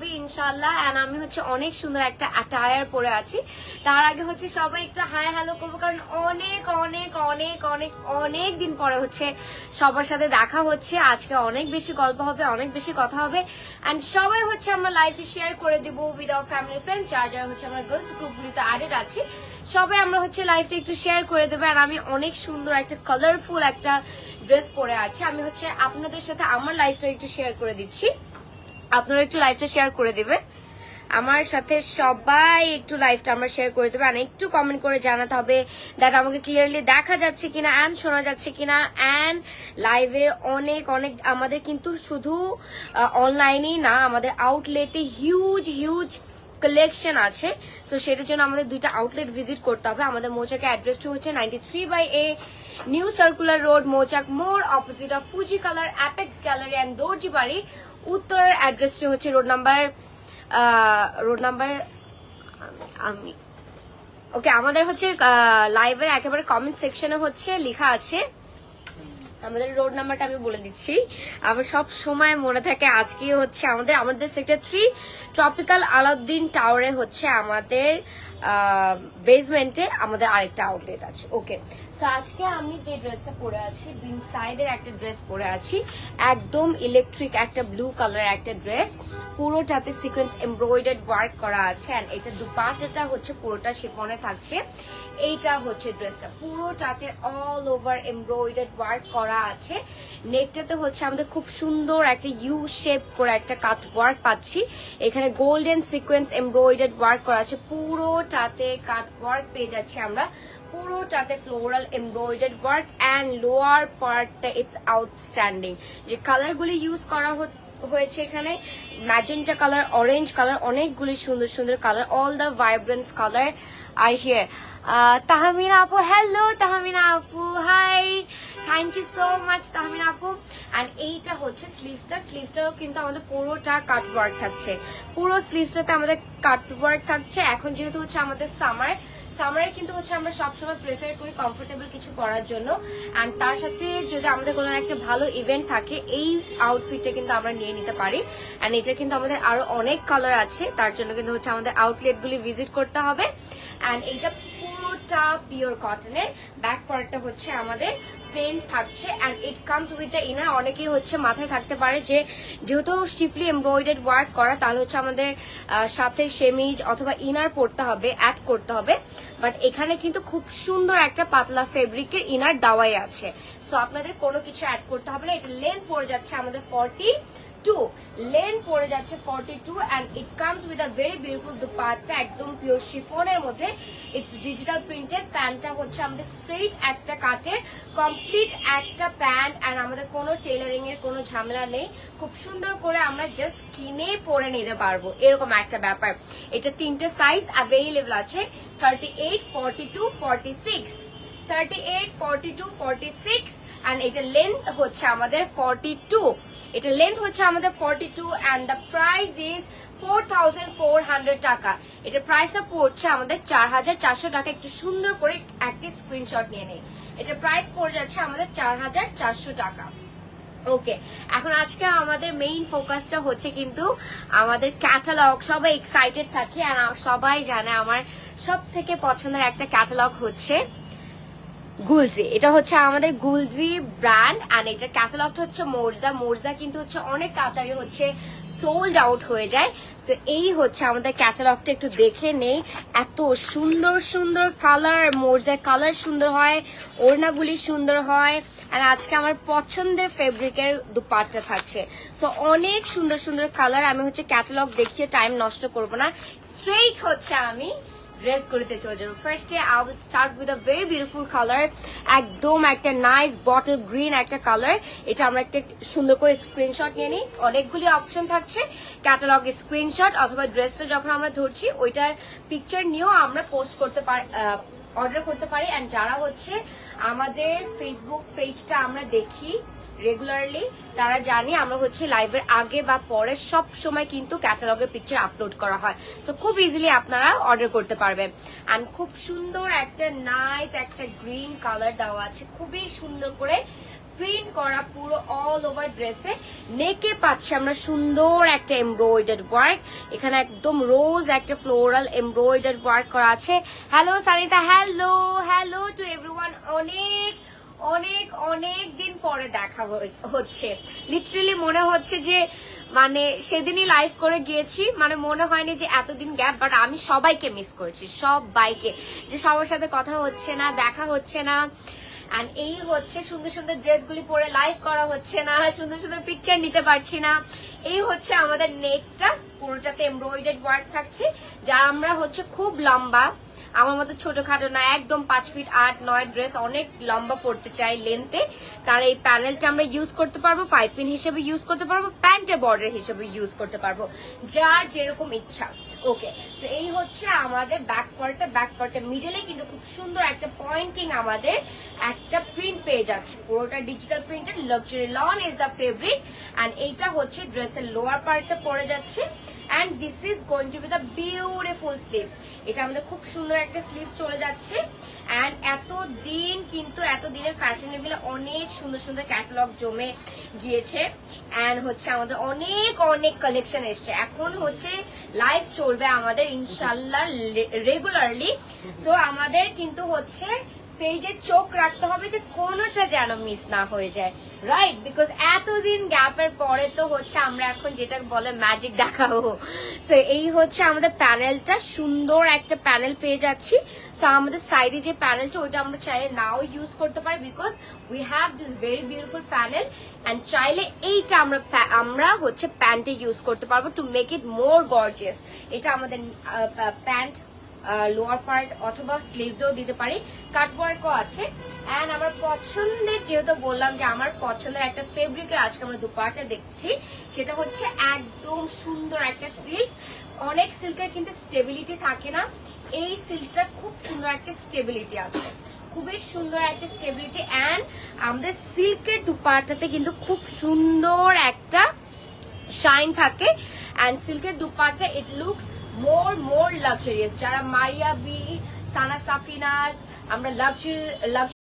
হবে ইনশাল্লাহ অ্যান্ড আমি হচ্ছে অনেক সুন্দর একটা অ্যাটায়ার পরে আছি। তার আগে হচ্ছে সবাই একটু হাই হ্যালো করব, কারণ অনেক অনেক অনেক অনেক অনেক দিন পরে হচ্ছে সবার সাথে দেখা হচ্ছে। আজকে অনেক বেশি গল্প হবে, অনেক বেশি কথা হবে। অ্যান্ড সবাই হচ্ছে আমরা লাইভটি শেয়ার করে দিব উইথ আওয়ার ফ্যামিলি ফ্রেন্ডস যারা যারা হচ্ছে আমরা গার্লস গ্রুপগুলিতে অ্যাডেড আছি। সবাই আমরা হচ্ছে লাইভটা একটু শেয়ার করে দেবো। আর আমি অনেক সুন্দর একটা কালারফুল একটা ড্রেস পরে আছি। আমি হচ্ছে আপনাদের সাথে আমার লাইফটা একটু শেয়ার করে দিচ্ছি। আপনারা একটু লাইভটা শেয়ার করে দিবেন। আমার সাথে সবাই একটু লাইভটা আমরা শেয়ার করে দেবে আর একটু কমেন্ট করে জানাতে হবে দ্যাট আমাকে ক্লিয়ারলি দেখা যাচ্ছে কিনা অ্যান্ড শোনা যাচ্ছে কিনা। অ্যান্ড লাইভে অনেক অনেক আমাদের কিন্তু শুধু অনলাইনেই না, আমাদের আউটলেটে হিউজ হিউজ কালেকশন আছে। সো সেটার জন্য আমাদের দুইটা আউটলেট ভিজিট করতে হবে। আমাদের মৌচাকে অ্যাড্রেসটা হচ্ছে ninety three by A new circular road Mouchak মোড় opposite of Fuji colour Apex gallery and দর্জি বাড়ি উত্তর অ্যাড্রেসটি হচ্ছে রোড নাম্বার রোড নাম্বার আমি ওকে আমাদের হচ্ছে লাইভের একেবারে কমেন্ট সেকশনে হচ্ছে, লেখা আছে। আমাদের রোড নাম্বারটা আমি বলে দিচ্ছি। আমার সব সময় মনে থাকে আজকে হচ্ছে আমাদের আমাদের সেক্টর থ্রি ট্রপিক্যাল আলাউদ্দিন টাওয়ারে হচ্ছে আমাদের বেসমেন্টে আমাদের আরেকটা আউটলেট আছে। ওকে সো আজকে আমি যে ড্রেসটা পরে আছি বিন সাইডের একটা ড্রেস পরে আছি। একদম ইলেকট্রিক একটা ব্লু কালার একটা ড্রেস পুরোটাতে সিকোয়েন্স এমব্রয়ডার্ড ওয়ার্ক করা আছে অ্যান্ড এটা দুপাটাটা হচ্ছে পুরোটা শিফনে থাকছে। এইটা হচ্ছে ড্রেসটা পুরোটাতে অল ওভার এমব্রয়ডার্ড ওয়ার্ক করা আছে। নেকটাতে হচ্ছে আমাদের খুব সুন্দর একটা ইউ শেপ করে একটা কাট ওয়ার্ক পাচ্ছি। এখানে গোল্ডেন সিকোয়েন্স এমব্রয়ডার্ড ওয়ার্ক করা আছে। পুরোটাতে কাট ওয়ার্ক পেয়ে যাচ্ছি আমরা। পুরোটাতে floral embroidered work and lower পার্টটা ইটস আউটস্ট্যান্ডিং যে কালারগুলি ইউজ করা হচ্ছে হয়েছে এখানে ম্যাজেন্টা কালার অরেঞ্জ কালার অনেকগুলি সুন্দর সুন্দর colour all the vibrance colour are here Tahmina আপু হ্যালো তাহমিনা আপু hi thank you so much Tahmina আপু. অ্যান্ড এইটা হচ্ছে স্লিভসটা স্লিভসটাও কিন্তু আমাদের পুরোটা কাট ওয়ার্ক থাকছে। পুরো স্লিভসটাতে আমাদের কাট ওয়ার্ক থাকছে। এখন যেহেতু হচ্ছে আমাদের সামার সামারে কিন্তু হচ্ছে আমরা সবসময় প্রেফার করি কমফোর্টেবল কিছু পরার জন্য। অ্যান্ড তার সাথে যদি আমাদের কোনো একটা ভালো ইভেন্ট থাকে, এই আউটফিটটা কিন্তু আমরা নিয়ে নিতে পারি। অ্যান্ড এটা কিন্তু আমাদের আরও অনেক কালার আছে, তার জন্য কিন্তু হচ্ছে আমাদের আউটলেটগুলি ভিজিট করতে হবে। অ্যান্ড এইটা পুরোটা পিওর কটনের ব্যাক পার্টটা হচ্ছে আমাদের প্লেন থাকছে। And it comes with the inner অনেকেই হচ্ছে মাথায় থাকতে পারে যে, যেহেতু শিপলি এমব্রয়ডার্ড ওয়ার্ক করা, তাহলে হচ্ছে আমাদের সাথে সেমিজ অথবা ইনার পড়তে হবে অ্যাড করতে হবে। বাট এখানে কিন্তু খুব সুন্দর একটা পাতলা ফেব্রিকের ইনার দাওয়াই আছে। সো আপনাদের কোনো কিছু অ্যাড করতে হবে না। এটা লেন্থ পড়ে যাচ্ছে আমাদের ফর্টি টু লেন পড়ে যাচ্ছে forty two and it comes with a very beautiful dupatta একদম পিওর শিফনের মধ্যে। ইটস ডিজিটাল প্রিন্টেড প্যান্টটা হচ্ছে আমাদের স্ট্রেট একটা কাটের কমপ্লিট একটা প্যান্ট অ্যান্ড আমাদের কোনো টেলারিং এর কোনো ঝামেলা নেই। খুব সুন্দর করে আমরা জাস্ট কিনে পরে নিতে পারব। এরকম একটা ব্যাপার। এটা তিনটে সাইজ অ্যাভেলেবল আছে। Thirty eight forty two forty six thirty eight forty two forty six and এটা লেন্থ হচ্ছে আমাদের ফর্টি টু এটা লেন্থ হচ্ছে আমাদের forty two and the price is four thousand four hundred টাকা এটা প্রাইসটা পড়ছে আমাদের চার হাজার চারশো টাকা। একটু সুন্দর করে একটি স্ক্রিনশট নিয়ে নেই এটা প্রাইস পড়ে যাচ্ছে আমাদের চার হাজার চারশো টাকা। ওকে এখন আজকে আমাদের মেইন ফোকাসটা হচ্ছে কিন্তু আমাদের ক্যাটালগ সবাই এক্সাইটেড থাকে আর সবাই জানে আমার সব থেকে পছন্দের একটা ক্যাটালগ হচ্ছে গুলজি। এটা হচ্ছে আমাদের গুলজি ব্র্যান্ড অ্যান্ড এটা ক্যাটালগটা হচ্ছে মোরজা। মোরজা কিন্তু হচ্ছে অনেক তাড়াতাড়ি হচ্ছে সোল্ড আউট হয়ে যায়। তো এই হচ্ছে আমাদের ক্যাটালগটা একটু দেখে নেই। এত সুন্দর সুন্দর কালার মোরজার কালার সুন্দর হয়, ওড়নাগুলি সুন্দর হয়। আর আজকে আমার পছন্দের ফেব্রিকের দুপাট্টা থাকছে। সো অনেক সুন্দর সুন্দর কালার আমি হচ্ছে ক্যাটালগ দেখিয়ে টাইম নষ্ট করব না। স্ট্রেইট হচ্ছে আমি ড্রেস গুলিতে চলে যাব ফার্স্টে I will start with a very beautiful colour একদম একটা নাইস বটল গ্রিন একটা কালার এটা আমরা একটা সুন্দর করে স্ক্রিনশট নিয়ে নিই। অনেকগুলি অপশন থাকছে। ক্যাটালগ স্ক্রিনশট অথবা ড্রেসটা যখন আমরা ধরছি, ওইটার পিকচার নিয়েও আমরা পোস্ট করতে পার অর্ডার করতে পারি। অ্যান্ড যারা হচ্ছে আমাদের ফেসবুক পেজটা আমরা দেখি রেগুলারলি তারা জানি আমরা হচ্ছে লাইভের আগে বা পরে সব সময় কিন্তু ক্যাটালগের পিকচার আপলোড করা হয়। সো খুব ইজিলি আপনারা অর্ডার করতে পারবেন। অ্যান্ড খুব সুন্দর একটা নাইস একটা গ্রিন কালার দেওয়া আছে। খুবই সুন্দর করে প্রিন্ট করা পুরো অল ওভার ড্রেসে নেকে পাচ্ছি আমরা সুন্দর একটা এমব্রয়ডারি ওয়ার্ক এখানে একদম রোজ একটা ফ্লোরাল এমব্রয়ডারি ওয়ার্ক করা আছে। Hello Sanita hello hello to everyone অনেক অনেক অনেক দিন পরে দেখা হচ্ছে। লিটারেলি মনে হচ্ছে যে মানে সেদিনই লাইভ করে গিয়েছি মানে মনে হয়নি যে এতদিন গ্যাপ বাট আমি সবাইকে মিস করেছি সব বাইকে যে সবার সাথে কথা হচ্ছে না, দেখা হচ্ছে না অ্যান্ড এই হচ্ছে সুন্দর সুন্দর ড্রেসগুলি পরে লাইভ করা হচ্ছে না, সুন্দর সুন্দর পিকচার নিতে পারছি না। এই হচ্ছে আমাদের নেকটা পুরোটাতে এমব্রয়ডারি ওয়ার্ক থাকছে, যা আমরা হচ্ছে খুব লম্বা আমার মতো ছোটখাটো না, একদম পাঁচ ফিট আট, নয় ড্রেস অনেক লম্বা পড়তে চাই লেন্থে তার এই প্যানেলটা আমরা ইউজ করতে পারব পাইপিন হিসেবে ইউজ করতে পারব প্যান্টে বর্ডার হিসেবে ইউজ করতে পারব, যার যেরকম ইচ্ছা। ওকে তো এই হচ্ছে আমাদের ব্যাক পার্টটা ব্যাক পার্টের মিডলে কিন্তু খুব সুন্দর একটা পয়েন্টিং আমাদের একটা প্রিন্ট পেয়ে যাচ্ছে। পুরোটা digital printed luxury lawn is the favourite and এইটা হচ্ছে ড্রেসের লোয়ার পার্টটা পড়ে যাচ্ছে। And this is going to be the beautiful sleeves এটা আমাদের খুব সুন্দর একটা স্লিভস চলে যাচ্ছে। অ্যান্ড এত দিন কিন্তু এত দিনের ফ্যাশনেবল অনেক সুন্দর সুন্দর ক্যাটালগ জমে গিয়েছে। অ্যান্ড হচ্ছে আমাদের অনেক অনেক কালেকশন এসছে। এখন হচ্ছে লাইভ চলবে আমাদের ইনশাল্লাহ রেগুলারলি সো আমাদের কিন্তু হচ্ছে পেজে চোখ রাখতে হবে যে কোনোটা যেন মিস না হয়ে যায় রাইট বিকজ এতদিন গ্যাপের পরে তো হচ্ছে আমরা এখন যেটা বলে ম্যাজিক দেখাবো। সো এই হচ্ছে আমাদের প্যানেলটা সুন্দর একটা প্যানেল পেয়ে যাচ্ছি। সো আমাদের সাইডে যে প্যানেলটা ওইটা আমরা চাইলে নাও ইউজ করতে পারি because we have this very beautiful panel and চাইলে এইটা আমরা আমরা হচ্ছে প্যান্টে ইউজ করতে পারব to make it more gorgeous এটা আমাদের প্যান্ট লোয়ার পার্ট অথবা স্লিভসও দিতে পারি। কাটওয়ার্কও আছে। অ্যান্ড আমার পছন্দের, যেহেতু বললাম যে আমার পছন্দের একটা ফেব্রিকের আজকে আমরা দুপাটা দেখছি, সেটা হচ্ছে একদম সুন্দর একটা সিল্ক অনেক সিল্কের কিন্তু স্টেবিলিটি থাকে না। এই সিল্কটার খুব সুন্দর একটা স্টেবিলিটি আছে। খুবই সুন্দর একটা স্টেবিলিটি অ্যান্ড আমাদের সিল্কের দুপাটাতে কিন্তু খুব সুন্দর একটা শাইন থাকে। অ্যান্ড সিল্কের dupatta it looks more more luxurious যারা মারিয়া বি সানা সাফিনাস আমরা লাক্সারি